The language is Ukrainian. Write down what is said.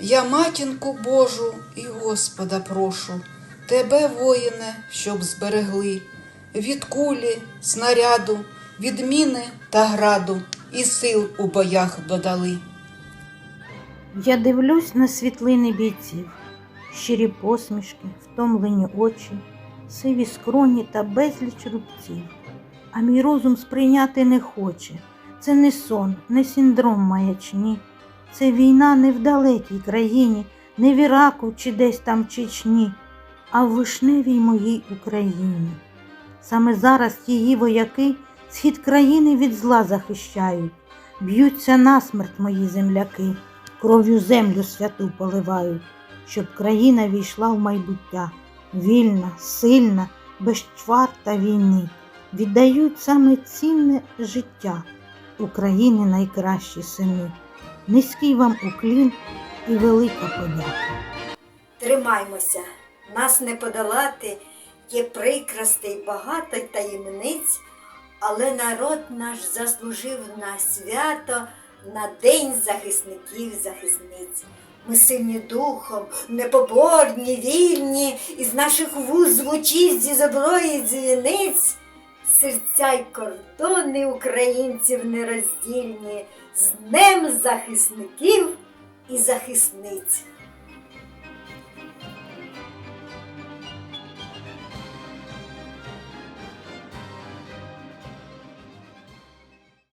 Я матінку Божу і Господа прошу, тебе, воїне, щоб зберегли від кулі, снаряду, від міни та граду, і сил у боях додали. Я дивлюсь на світлини бійців, щирі посмішки, втомлені очі, сиві скроні та безліч рубців. А мій розум сприйняти не хоче. Це не сон, не синдром маячні. Це війна не в далекій країні, не в Іраку чи десь там Чечні, а в вишневій моїй Україні. Саме зараз її вояки схід країни від зла захищають, б'ються насмерть мої земляки кров'ю землю святу поливають, щоб країна війшла в майбуття, вільна, сильна, без чвар війни, віддають саме цінне життя України найкращі сини. Низький вам уклін і велика подяка. Тримаймося, нас не подолати, є прикрастей багато таємниць, але народ наш заслужив на свято, на День захисників захисниць. Ми сильні духом, непоборні, вільні, із наших вуз звучить зі зброї дзвіниць. Серця й кордони українців нероздільні, з Днем захисників і захисниць.